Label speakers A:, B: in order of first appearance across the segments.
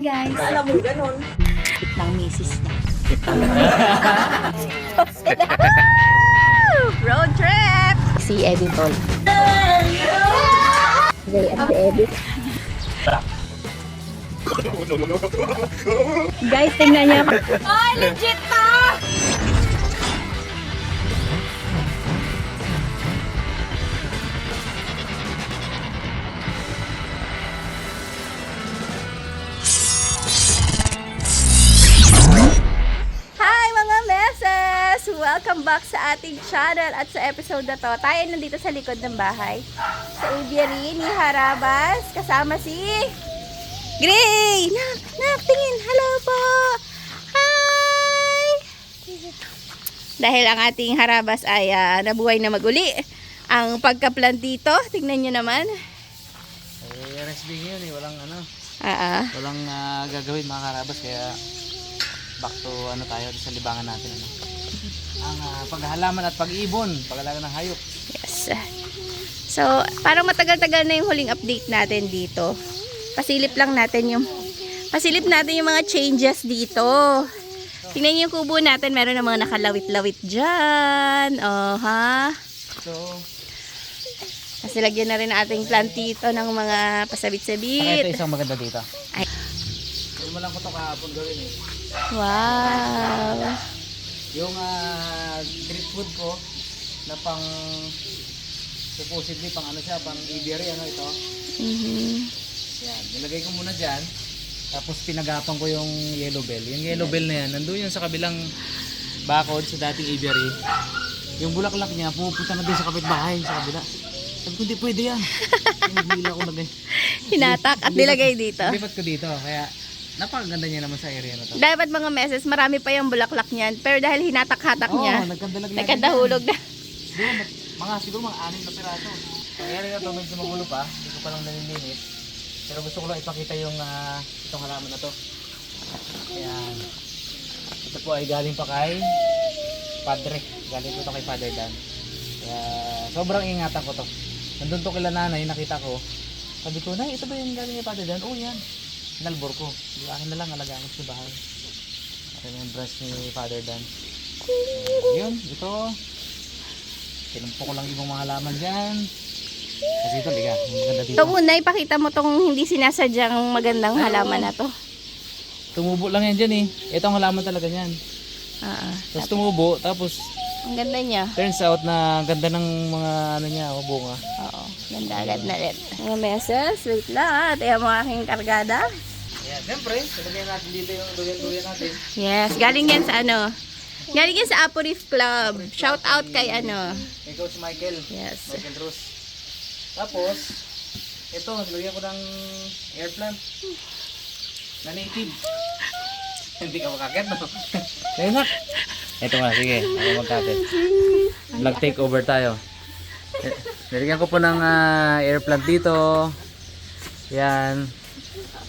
A: Guys,
B: Alam mo, ganun.
A: ng misis niya. Road trip! Si Eddie Tol. They at Eddie. Guys, tingnan niyo. Ay, legit to! Back sa ating channel at sa episode na to. Tayo nandito sa likod ng bahay. Sa aviary ni Harabas. Kasama si Gray! Nak! Nak! Tingin! Hello po! Hi! Dahil ang ating Harabas ay ah, nabuhay na maguli. Ang pagkaplantito, tingnan nyo naman.
C: Eh, RSB yun eh, walang ano,
A: Ah, ah.
C: walang ah, gagawin mga karabas kaya back to ano tayo sa libangan natin ano. Ang ah, paghalaman at pag-ibon, pag-alaga ng hayop.
A: Yes. So, parang matagal-tagal na yung huling update natin dito. Pasilip lang natin yung pasilip natin yung mga changes dito. Tingnan niyo yung kubo natin, meron ng mga nakalawit-lawit dyan. Oh, ha?
C: So,
A: Kasi lagyan na rin ating plantito ng mga
C: saka ito
A: pasabit-sabit.
C: isang maganda dito.
A: Ay.
C: Hindi mo lang ko ito kahapon gawin eh.
A: Wow.
C: Yung ah, street food ko na pang supposedly pang ano siya, pang aviary ano ito.
A: Mhm.
C: Yan, nilagay ko muna dyan. Tapos pinagapan ko yung yellow bell. Yung yellow bell na yan, nandun yun sa kabilang bakod sa dating aviary. Yung bulaklak niya, pupunta na din sa kapitbahay, sa kabila. Sabi ko, hindi pwede yan. Hinihila ko na ganyan.
A: Hinatak at nilagay dito.
C: Lipat ko dito, kaya napakaganda niya naman sa area na to.
A: Dapat mga meses, marami pa yung bulaklak niyan. Pero dahil hinatak-hatak
C: Oo,
A: niya,
C: nagkandalag
A: nagkadahulog na.
C: Siguro, mga siguro mga anim na piraso. Ang area na to, medyo magulo pa. Hindi ko pa lang nalilinis. Pero gusto ko lang ipakita yung ah, itong halaman na to. Ayan. Ito po ay galing pa kay Padre. Galing po ito kay Father Dan. Kaya sobrang ingatan ko to. Nandun to kila nanay, nakita ko. Sabi ko, Nay, ito ba yung galing kay Father Dan? Oo, yan. Nalbor ko. Di akin na lang, alagaan ko sa bahay. Remembrance ni Father Dan. Uh, yun, ito. Tinumpo ko lang ibang mga halaman dyan. Kasi ito, liga. Maganda dito.
A: Ito muna, ipakita mo tong hindi sinasadyang magandang halaman na to.
C: Tumubo lang yan dyan eh. Ito ang halaman talaga yan.
A: Ah,
C: Tapos tumubo, tapos
A: ang ganda niya.
C: turns out na ang ganda ng mga ano niya, o bunga.
A: Oo, ganda agad na rin. Mga meses, wait lang. Ito yung mga aking kargada.
C: Ayan, siyempre, talagyan natin dito yung duyan-duyan natin.
A: Yes, galing yan sa ano. Galing yan sa Apo Reef Club. Shout out kay ano.
C: Ikaw si Michael.
A: Yes.
C: Michael Cruz. Tapos, ito, nilagyan ko ng air plant. Na native. Hindi ka makakit, no? Kaya nak. Ito nga, sige. Ako magkakit. Vlog take over tayo. Eh, Nilagyan ko po ng ah, air plant dito. Yan.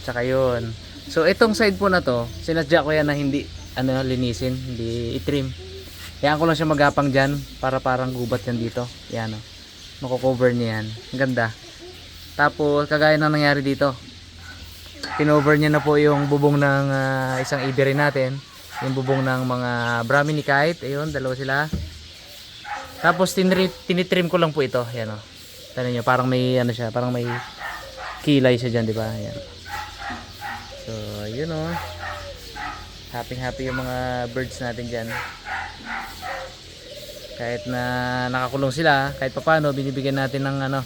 C: Tsaka yun. So, itong side po na to, sinadya ko yan na hindi ano, linisin, hindi itrim. Yan ko lang siya magapang dyan para parang gubat yan dito. Yan o. Mako-cover niya yan. Ang ganda. Tapos, kagaya ng nangyari dito. Pinover niya na po yung bubong ng ah, isang aviary natin. Yung bubong ng mga Brahmini kite. Ayun, dalawa sila. Tapos, tinri- tinitrim ko lang po ito. Yan o. Tanong nyo, parang may ano siya, parang may kilay siya dyan, di ba? Yan. So, yun o. Happy happy yung mga birds natin dyan. Kahit na nakakulong sila, kahit papano binibigyan natin ng ano,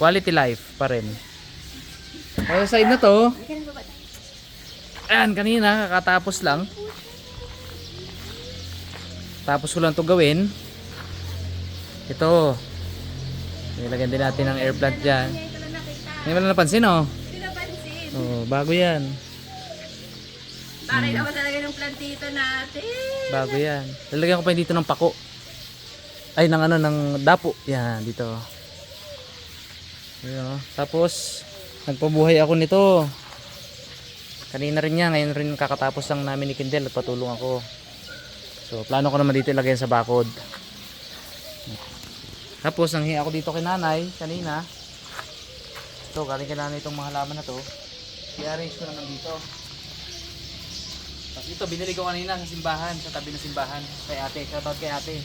C: quality life pa rin. Kaya sa side na to, ayan kanina kakatapos lang. Tapos ko lang to gawin. Ito. Nilagyan din natin ng air plant dyan. Hindi mo na napansin oh. Oh, bago yan.
A: Taray naman talaga ng plantito natin.
C: Bago yan. Lalagyan ko pa yun dito ng pako. Ay, ng ano, ng dapo. Yan, dito. Ayan, oh. Tapos, nagpabuhay ako nito. Kanina rin yan. Ngayon rin kakatapos lang namin ni Kindel at patulong ako. So, plano ko naman dito ilagay sa bakod. Tapos, nanghi ako dito kay nanay kanina. Ito, galing kay nanay itong mga halaman na to. I-arrange ko naman dito. Ito, binili ko kanina sa simbahan, sa tabi ng simbahan. Kay ate, shoutout kay ate.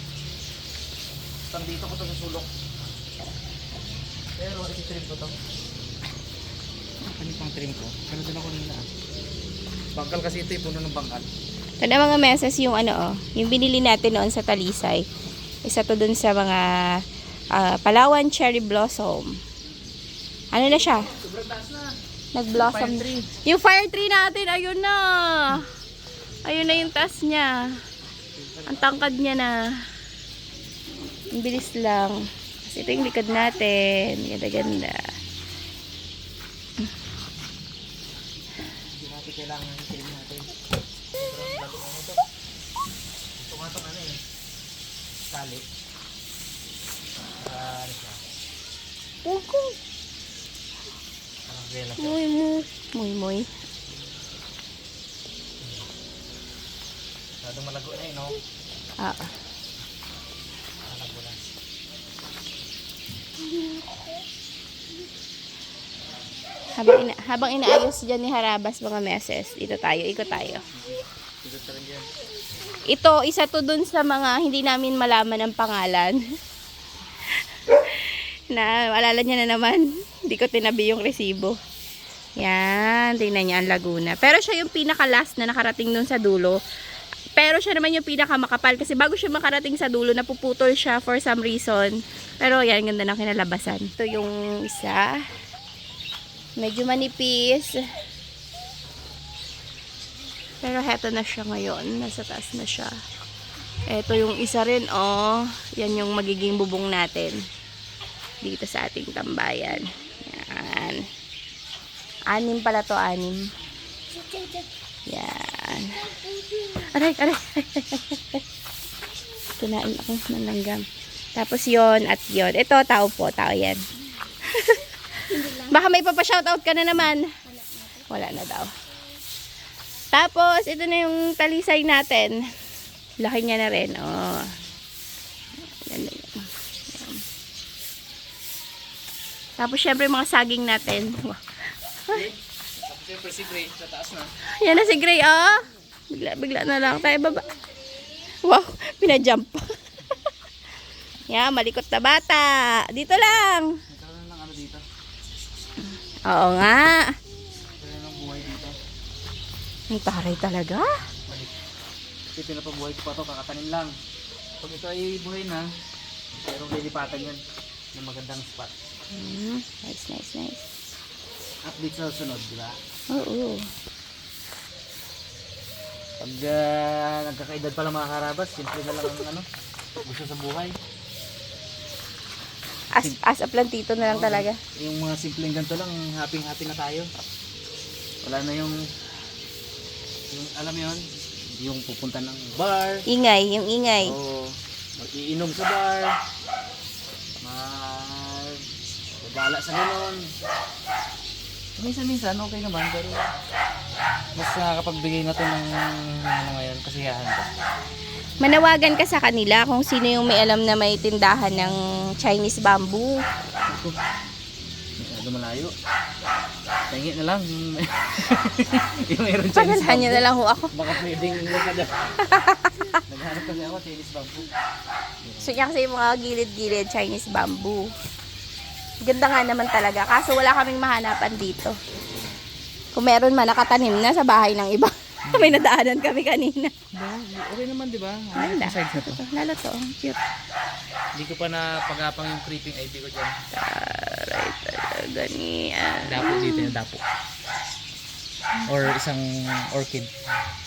C: Tang dito ko to sa sulok. Pero iti-trim ko to. Ano pang trim ko? Pero doon ako nila. Bangkal kasi ito, eh, puno ng bangkal.
A: Ito na mga meses yung ano oh, yung binili natin noon sa Talisay. Isa to dun sa mga ah, Palawan Cherry Blossom. Ano na siya?
C: Sobrang taas na.
A: Nag-blossom. Yung fire tree natin, ayun na. Ayun na yung taas niya. Ang tangkad niya na. Ang bilis lang. Kasi ito yung likod natin. Ganda-ganda.
C: Kailangan ng trim natin. Sobrang lago ano eh. Sali. Ah, ano siya?
A: Puko.
C: Parang vela siya.
A: Muy,
C: Masyadong malago na eh, no?
A: Ah.
C: Malago na.
A: Habang, ina habang inaayos dyan ni Harabas mga meses, dito tayo, ikot tayo. Ito, isa to dun sa mga hindi namin malaman ang pangalan. na, alala niya na naman, hindi ko tinabi yung resibo. Yan, tingnan niya ang Laguna. Pero siya yung pinaka-last na nakarating dun sa dulo. Pero siya naman yung pinaka-makapal kasi bago siya makarating sa dulo, napuputol siya for some reason. Pero yan, ganda ng kinalabasan. Ito yung isa. Medyo manipis. Pero heto na siya ngayon. Nasa taas na siya. Ito yung isa rin, oh. Yan yung magiging bubong natin. Dito sa ating tambayan. Yan. Anim pala to, anim. Yan. Aray, aray. Kinain ako ng langgam. Tapos yon at yon. Ito, tao po. Tao yan. Baka may papashoutout ka na naman. Wala na daw. Tapos, ito na yung talisay natin. Laki niya na rin. Oh. Tapos, syempre, mga saging natin. Wow.
C: Siyempre si Gray, sa taas na.
A: Yan na si Gray, oh. Bigla, bigla na lang tayo baba. Wow, pinajump. Yan, malikot na bata. Dito lang.
C: Nagkaroon lang ano dito.
A: Oo nga.
C: Nagkaroon ng buhay dito.
A: Ang taray talaga.
C: Kasi pinapabuhay ko pa to, kakatanim lang. Pag ito ay buhay na, merong lilipatan yan ng magandang spot.
A: Hmm, nice, nice, nice.
C: Update sa sunod, di ba?
A: Oo.
C: Pag uh, nagkakaedad pala mga karabas, simple na lang ang ano, gusto sa buhay.
A: As, as a plantito na lang talaga.
C: Yung mga simpleng ganito lang, happy-happy na tayo. Wala na yung, yung alam yun, yung pupunta ng bar,
A: Ingay, yung ingay.
C: o mag-iinom sa bar, mag gala sa ganon. Minsan-minsan, okay naman, pero mas nakakapagbigay na to ng ano ngayon, kasiyahan ko.
A: Manawagan ka sa kanila kung sino yung may alam na may tindahan ng Chinese bamboo.
C: Ako, masyado malayo. Tingin na lang. yung- mayroon Chinese
A: Padalhan niyo na lang ho ako.
C: Baka pwedeng lumada. Naghanap kasi ako Chinese bamboo.
A: Gusto niya kasi yung mga gilid-gilid Chinese bamboo. Ganda nga naman talaga. Kaso wala kaming mahanapan dito. Kung meron man, nakatanim na sa bahay ng iba. May nadaanan kami kanina.
C: Okay naman, di ba? Besides na to.
A: Ito, lalo to. ang Cute.
C: Hindi ko pa na pagapang yung creeping ivy ko dyan.
A: Taray talaga niyan.
C: Dapo dito yung dapo. Or isang orchid.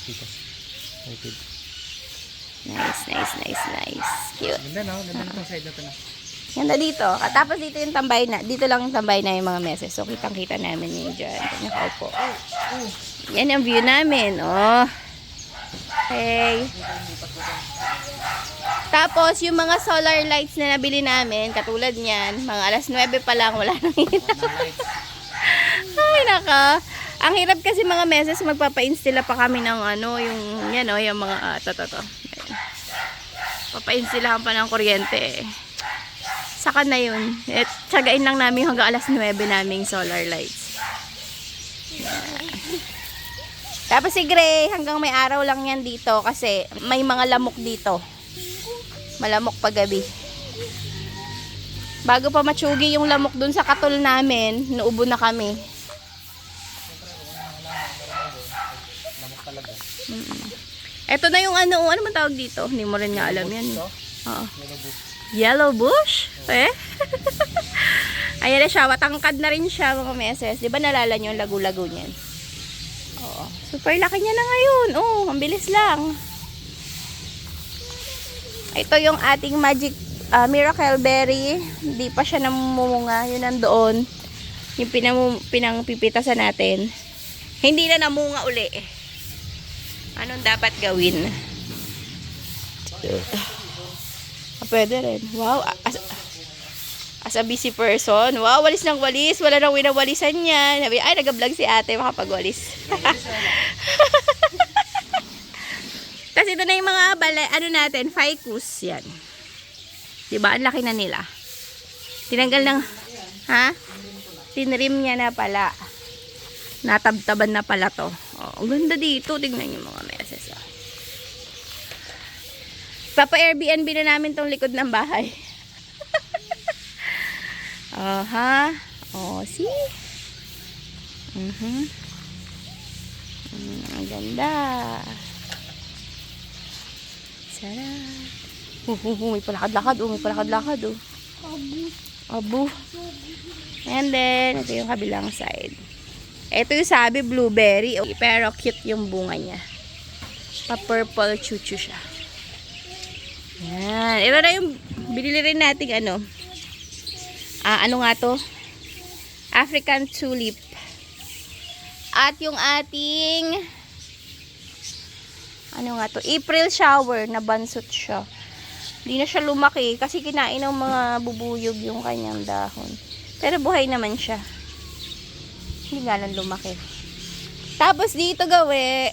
C: Dito. Orchid.
A: Nice, nice, nice, nice. Cute.
C: Ganda no? Ganda na itong side na to na.
A: Ganda dito. At tapos dito yung tambay na. Dito lang yung tambay na yung mga meses. So, kitang-kita namin yung dyan. Nakaupo. Yan ang view namin. Oh. Okay. Tapos, yung mga solar lights na nabili namin, katulad niyan, mga alas 9 pa lang, wala nang ilaw. Ay, naka. Ang hirap kasi mga meses, magpapa-installa pa kami ng ano, yung, yan o, yung mga, ah, to, to, to. Papa-installahan pa ng kuryente eh. Saka na yun. Eh, tsagain lang namin hanggang alas 9 naming solar lights. Yan. Tapos si Gray, hanggang may araw lang yan dito kasi may mga lamok dito. Malamok pa gabi. Bago pa matsugi yung lamok dun sa katol namin, naubo na kami. Ito na yung ano, ano man tawag dito? Hindi mo rin nga alam yan. Oo.
C: Yellow bush.
A: Eh? Ayan na siya, matangkad na rin siya mga meses. Di ba nalala niyo yung lagu-lago niyan? Oo. Super laki niya na ngayon. Oo, ang bilis lang. Ito yung ating magic ah, miracle berry. Hindi pa siya namumunga. Yun nandoon. Yung pinam pinangpipitasan natin. Hindi na namunga uli. Anong dapat gawin? Ah, pwede rin. Wow. As, as a busy person. Wow, walis ng walis. Wala nang winawalisan niya. Sabi, ay, nag-vlog si ate. Makapagwalis. Tapos ito na yung mga balay, ano natin, ficus. Yan. Diba? Ang laki na nila. Tinanggal ng, ha? Tinrim niya na pala. Natabtaban na pala to. Oh, ang ganda dito. Tingnan niyo mga Papa Airbnb na namin tong likod ng bahay. oh, ha? Oh, see? Mhm. Mm, ang ganda. Sarap. Uh, uh, uh, may palakad-lakad. Oh, may palakad-lakad. Oh. Abu. And then, ito yung kabilang side. Ito yung sabi, blueberry. Oh, pero cute yung bunga niya. Pa-purple chuchu siya. Yan. Ito na yung binili rin nating ano. Ah, ano nga to? African tulip. At yung ating ano nga to? April shower na bansot siya. Hindi na siya lumaki kasi kinain ng mga bubuyog yung kanyang dahon. Pero buhay naman siya. Hindi nga lang lumaki. Tapos dito gawi,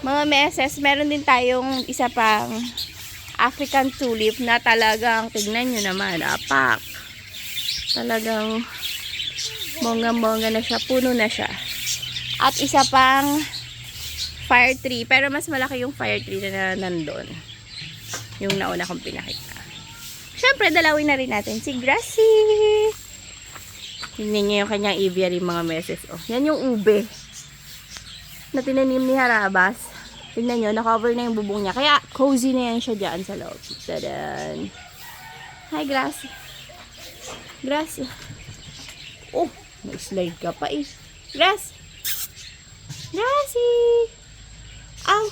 A: mga meses, meron din tayong isa pang African tulip na talagang, tignan nyo naman, apak. Talagang bongga-bongga na siya, puno na siya. At isa pang fire tree, pero mas malaki yung fire tree na nandun. Yung nauna kong pinakita. Siyempre, dalawin na rin natin si Gracie. Tingnan niyo yung kanyang aviary mga meses. Oh, yan yung ube na tinanim ni Harabas. Tingnan nyo, na-cover na yung bubong niya. Kaya, cozy na yan siya dyan sa loob. Tadan. Hi, Gracie. Gracie. Oh, nag-slide ka pa eh. Gracie. Gracie. Aw,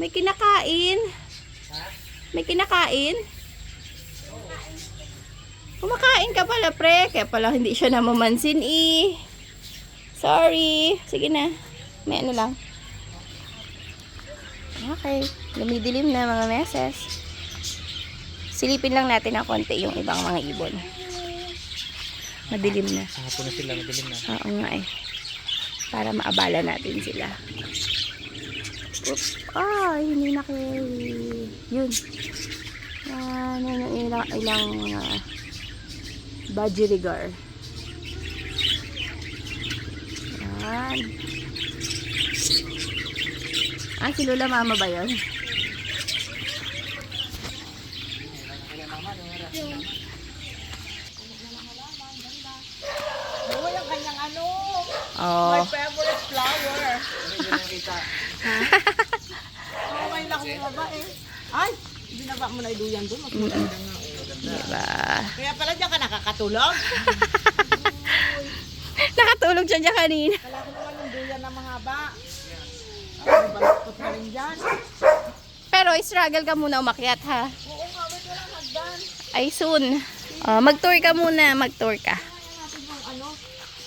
A: may kinakain. May kinakain. Kumakain ka pala, pre. Kaya pala hindi siya namamansin eh. Sorry. Sige na. May ano lang. Okay. Lumidilim na mga meses. Silipin lang natin ng konti yung ibang mga ibon. Madilim na.
C: Hapon na sila, madilim na.
A: Oo nga eh. Para maabala natin sila. Oops. Ah, hindi na. Yun. Yan, yan yung ilang, ilang uh, budgerigar. Yan. Ah, si Lola Mama ba yun?
B: Oo, yung kanyang ano,
A: Oh.
B: my favorite flower. Oo, may laki mo ba eh. Ay, binaba mo na iduyan doon. Mas maganda nga.
A: Diba?
B: Kaya pala diyan ka nakakatulog.
A: Nakatulog siya dyan kanina.
B: Kala ko naman yung duyan na mahaba. Balaktot na rin dyan.
A: Pero struggle ka muna umakyat ha.
B: Oo nga, wait wala hagdan.
A: Ay soon. Oh, mag-tour ka muna, mag-tour ka.
B: Kaya natin yung ano.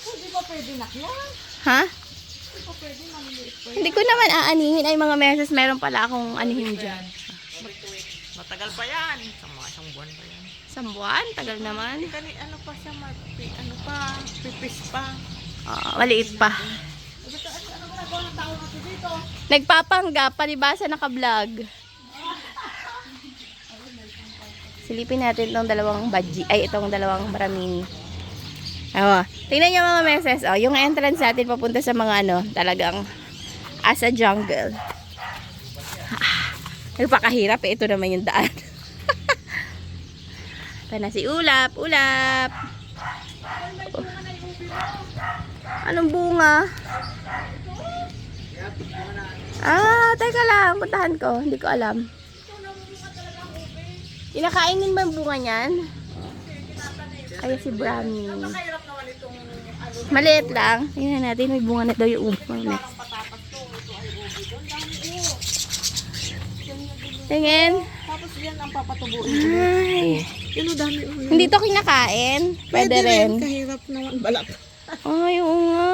B: Hindi ba pwede nakyan?
A: Ha?
B: Hindi ba pwede maliliit pa
A: Hindi ko naman aanihin ay mga meses meron pala akong anihin dyan.
B: Matagal pa yan. Sa mga isang buwan pa yan.
A: Isang buwan, tagal naman.
B: Kani, ano pa siya, ano pa, pipis pa.
A: Ah, maliit pa.
B: Ano, ginagawa ng tao natin dito?
A: Nagpapanggap, palibasa naka-vlog. Silipin natin itong dalawang badji, ay itong dalawang maraming Oh, tingnan niyo mga meses. Oh, yung entrance natin papunta sa mga ano, talagang as a jungle. Ah, nagpakahirap eh. Ito naman yung daan. Ito na si Ulap. Ulap. Anong bunga? Ah, teka lang. Puntahan ko. Hindi ko alam. Kinakain din ba yung bunga niyan? Ay, si Brahmi. Maliit lang. Tingnan natin, may bunga na daw yung ubo. Next. Tingin.
B: Tapos yan ang papatubuin.
A: Ay.
B: Yun dami o.
A: Hindi to kinakain. Pwede, rin.
B: Kahirap naman balat.
A: Ay, oo nga.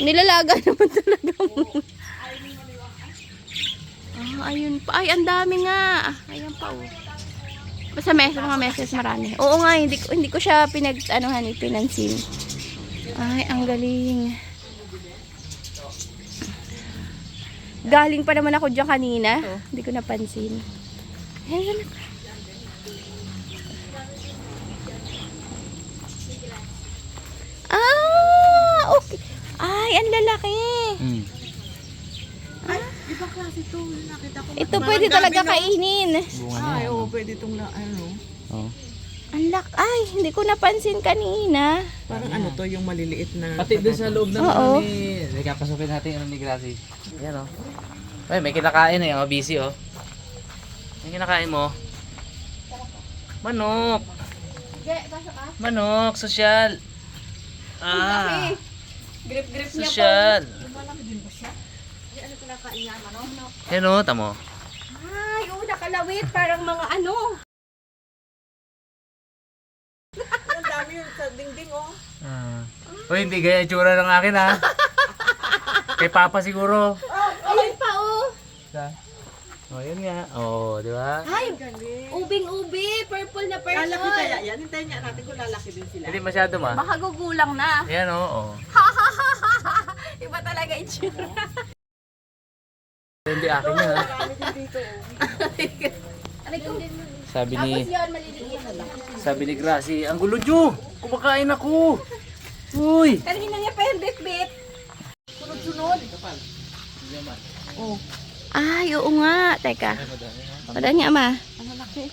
A: Nilalaga naman talaga mo. Ah, ayun pa. Ay, ang dami nga. Ayan pa, oh. Basta meses, mga meses, marami. Oo nga, hindi ko, hindi ko siya pinag, anuhan, pinansin. Ay, ang galing. Galing pa naman ako dyan kanina. Hindi ko napansin. Ayan, Ah, okay. Ay, ang lalaki.
C: Mm.
B: Ay, klase to. Nakita ko.
A: Ito
B: Parang
A: pwede talaga
B: no?
A: kainin.
C: Bunga
B: Ay,
C: niya.
B: oo, pwede itong na, ano.
C: Oh.
A: Ang lak ay, hindi ko napansin kanina.
B: Parang ano to, yung maliliit na.
C: Pati doon sa loob ng
A: Oo.
C: ano ni... Hindi papasukin natin ano ni Gracie. Ayan oh. Ay, may kinakain eh. Oh, busy oh. May kinakain mo. Manok. Manok, sosyal. Ah,
A: Grip-grip
C: sosyal.
B: Ano kinakain niya, ano?
C: Oh, tamo.
A: Ay, oo, nakalawit. Parang mga ano.
B: Ang dami yun sa dingding, oh.
C: Ah. Uy, hindi gaya itsura ng akin ha. Kay Papa siguro.
A: Ayun pa, oh.
C: Sa? Oh, yun nga. Oh, di ba?
A: Ay,
B: Galing.
A: ubing-ubi. Purple na purple.
B: Lalaki kaya yan. Hintayin niya natin kung lalaki din sila.
C: Hindi masyado ma.
A: Baka gugulang na.
C: Yan oh, oh.
A: Iba talaga itsura.
C: Hindi akin yan
B: oh.
A: Ko.
C: Sabi ni...
A: Na.
C: Sabi ni Gracie, ang gulo nyo! Kumakain ako! Uy!
A: Kanina niya pa yung bit-bit. Sunod-sunod.
B: Oh,
A: Ay, oo nga. Teka. Wala niya, ama.
B: ang laki.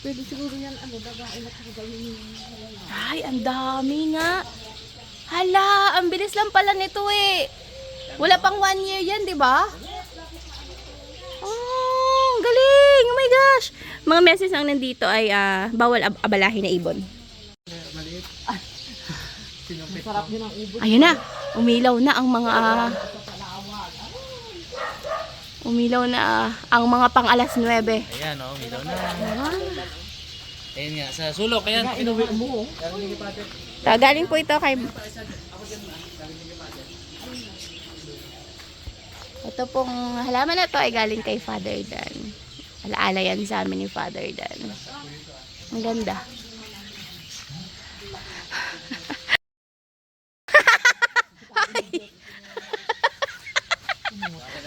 B: Pwede siguro yan, ano, dagain at gagawin yung...
A: Ay, ang dami nga. Hala, ang bilis lang pala nito eh. Wala pang one year yan, di ba? Oh, galing. Oh my gosh. Mga meses ang nandito ay ah, bawal ab- abalahin na ibon.
B: Sarap din ang ubod.
A: Ayun na. Umilaw na ang mga... ah, umilaw na ah, ang mga pang alas 9.
C: Ayan oh, milaw na. Ayan nga, sa sulok, ayan.
B: Inuwi mo,
A: galing po ito kay... Ito pong halaman na to ay galing kay Father Dan. Alaala yan sa amin ni Father Dan. Ang ganda.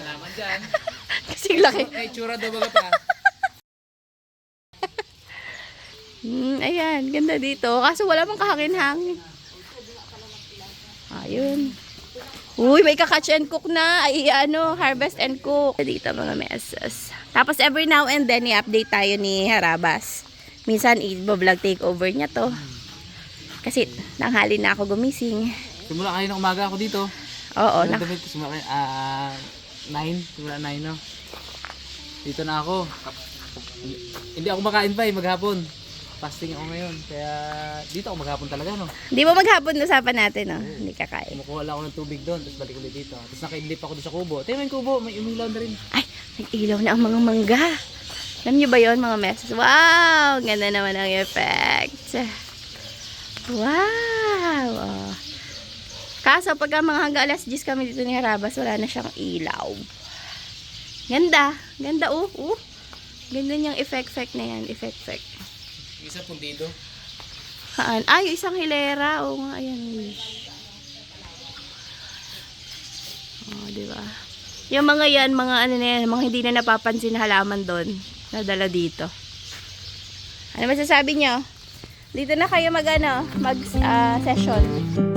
C: Naman dyan.
A: Kasi laki.
C: May tsura daw baga pa.
A: Hmm, ayan, ganda dito. Kaso wala pang kahangin-hangin. Ayun. Uy, may ka-catch and cook na. Ay, ano, harvest and cook. Dito mga mesas. Tapos every now and then, i-update tayo ni Harabas. Minsan, i-vlog takeover niya to. Kasi, nanghali na ako gumising.
C: Simula kayo ng umaga ako dito.
A: Oo, na
C: simula kayo, ah, 9, simula 9 no. Dito na ako. Hindi ako makain pa eh, maghapon. Fasting ako ngayon. Kaya dito ako maghapon talaga no.
A: Di ba maghapon usapan natin, no? Hindi kakain.
C: Kumukuha lang ako ng tubig doon, tapos balik ulit dito. Tapos nakaidlip ako doon sa kubo. Mo yung kubo, may umilaw na rin.
A: Ay, nag-ilaw na ang mga mangga. Alam niyo ba yon mga meses? Wow! Ganda naman ang effect. Wow! Oh. Kaso pagka mga hanggang alas 10 kami dito ni Harabas, wala na siyang ilaw. Ganda. Ganda, oh. oh. Ganda niyang effect-effect na yan. Effect-effect.
C: Isa pundido.
A: Haan? Ay, isang hilera. Oo nga, ayan. Oh, di? Yung mga yan, mga ano na yan, mga hindi na napapansin na halaman doon, nadala dito. Ano masasabi nyo? Dito na kayo mag ano, mag ah, session.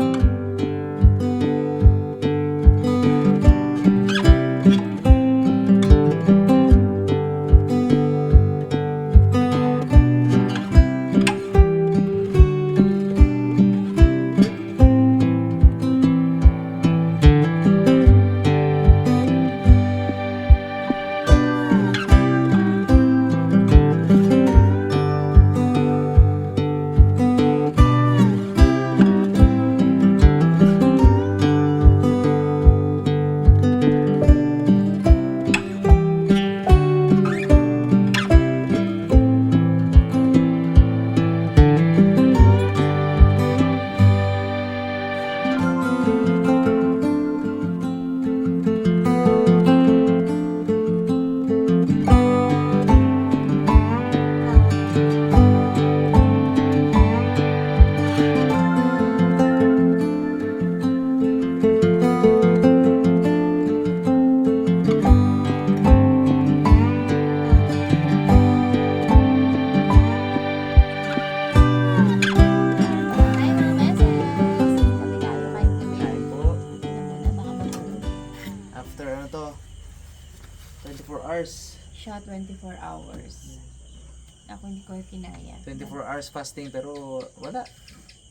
A: Ako hindi ko kinaya.
C: 24 hours fasting pero wala.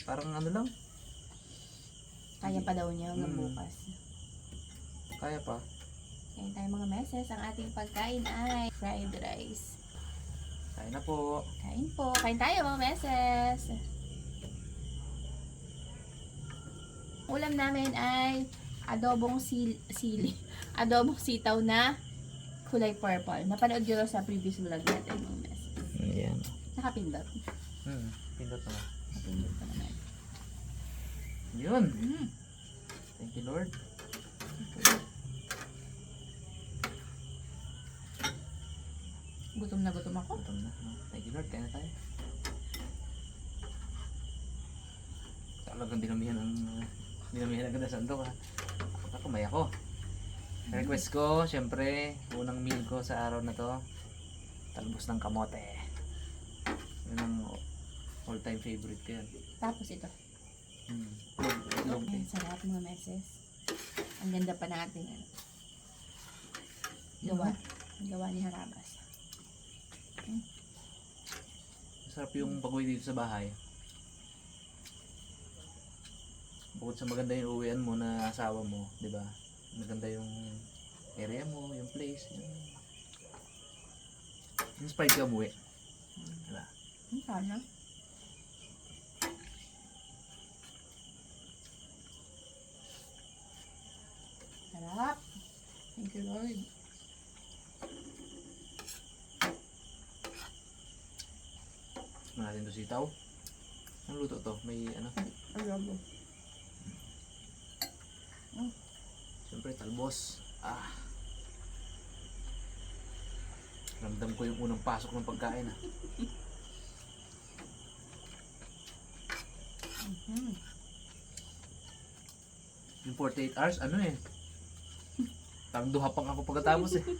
C: Parang ano lang.
A: Kaya pa daw niya hanggang
C: Mm.
A: bukas.
C: Kaya pa.
A: Kain tayo mga meses. Ang ating pagkain ay fried rice.
C: Kaya na po.
A: Kain po. Kain tayo mga meses. Ulam namin ay adobong sil sili. Adobong sitaw na kulay purple. Napanood nyo sa previous vlog natin mga meses. Nakapindot.
C: Hmm. Pindot naman.
A: Nakapindot pa naman.
C: Yun.
A: Mm.
C: Thank you Lord.
A: Gutom na gutom ako.
C: Gutom na. Thank you Lord. Kaya na tayo. Talagang dinamihan ang dinamihan ang sandok ha. Ako may ako. Request ko, syempre, unang meal ko sa araw na to, talbos ng kamote. Yun ang all-time favorite ko yan.
A: Tapos ito.
C: Hmm. Itlog
A: Ay,
C: eh.
A: sarap mga meses. Ang ganda pa natin. Ano. Gawa. Gawa ni Harabas.
C: Masarap yung pag-uwi dito sa bahay. Bukod sa maganda yung uwian mo na asawa mo, di ba? Maganda yung area mo, yung place. Yung... Inspired ka umuwi. Di ba?
A: Ang sana. Sarap. Thank you, Lord.
C: Natin to sitaw. Ang luto to? May ano?
A: Ang labo.
C: Siyempre talbos. Ah. Ramdam ko yung unang pasok ng pagkain ah.
A: Hmm.
C: Yung 48 hours, ano eh. Parang duha pang ako pagkatapos eh.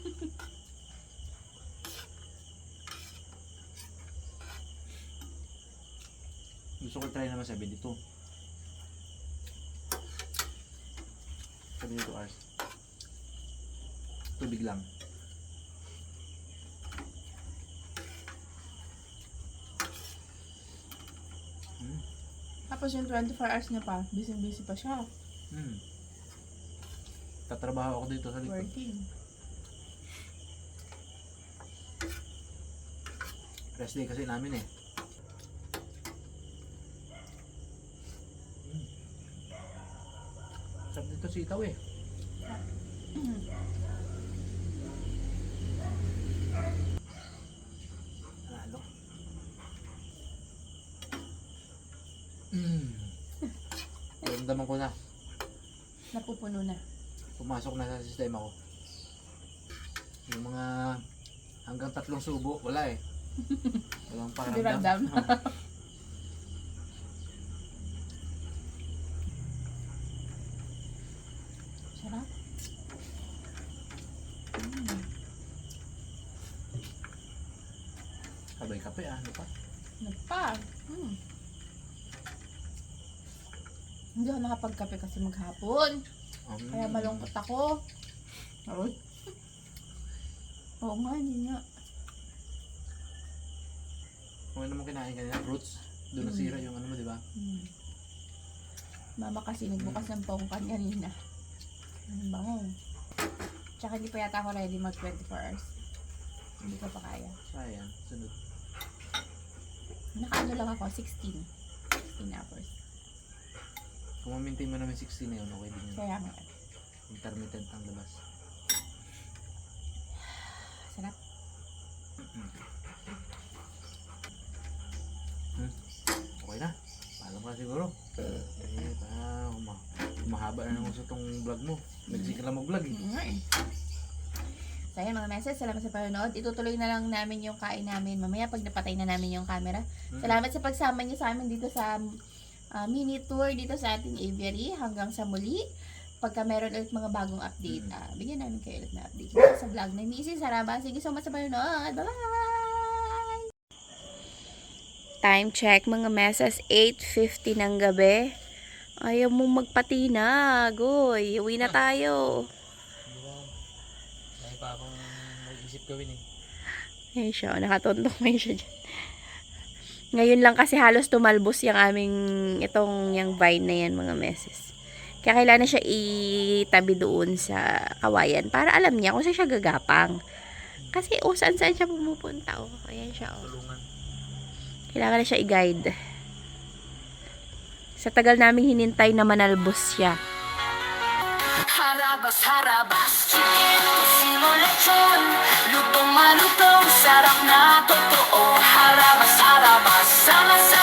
C: Gusto ko try naman 72. 72 hours. Tubig lang.
B: Tapos yung 24 hours niya pa, busy-busy pa siya.
C: Hmm. Tatrabaho ako dito sa likod.
B: Working.
C: Rest day kasi namin eh. Mm. Sarap dito sitaw eh. Ramdaman ko na.
A: Napupuno na.
C: Pumasok na sa sistema ko. Yung mga hanggang tatlong subo, wala eh. Walang
A: Hindi
C: pakiramdam.
A: ramdam. Sarap.
C: Sabay kape ah, ano pa?
A: Nagpa. Hmm. Hindi ako nakapagkape kasi maghapon.
C: Um,
A: Kaya malungkot ako.
B: Aroy.
A: Oo nga, hindi nga.
C: Kung ano mo kinain kanina, fruits. Doon
A: Mm.
C: nasira yung ano mo, di ba?
A: Hmm. Mama kasi nagbukas ng pongkan kanina. Ang bango. Tsaka hindi pa yata ako ready mag 24 hours. Hindi ko pa kaya.
C: Sayang. Sunod.
A: Nakaano lang ako, 16. 16 hours.
C: Kung ma-maintain mo namin 16 na yun, okay din yun.
A: Kaya nga,
C: Intermittent ang labas.
A: sarap.
C: Hmm. Okay na. Paalam ka siguro. Eh, pa, uma, umahaba na ng gusto tong vlog mo. Nagsika lang mag-vlog eh.
A: Nga eh. So ayan mga meses, salamat sa panonood. Itutuloy na lang namin yung kain namin mamaya pag napatay na namin yung camera.
C: Hmm.
A: Salamat sa pagsama niyo sa amin dito sa ah, mini tour dito sa ating aviary. Hanggang sa muli. Pagka meron ulit mga bagong update, ah, bigyan namin kayo ulit na update dito sa vlog ng Mrs. Saraba. Sige so much sa panonood. Bye-bye! Time check mga meses, 8.50 ng gabi. Ayaw mo magpatinag. Uy, uwi na tayo.
C: Dahil pa akong mag-isip gawin eh.
A: Ayan siya, nakatuntong ngayon siya dyan. Ngayon lang kasi halos tumalbos yung aming, itong yung vine na yan mga meses. Kaya kailangan siya itabi doon sa kawayan para alam niya kung saan siya gagapang. Kasi oh, saan saan siya pumupunta. Oh. Ayan siya. Oh.
C: Tulungan.
A: Kailangan na siya i-guide. Sa tagal naming hinintay na manalbos siya.
D: Harabas, harabas Chiquito, simulasyon Lutong malutong Sarap na totoo Harabas, harabas Sama sa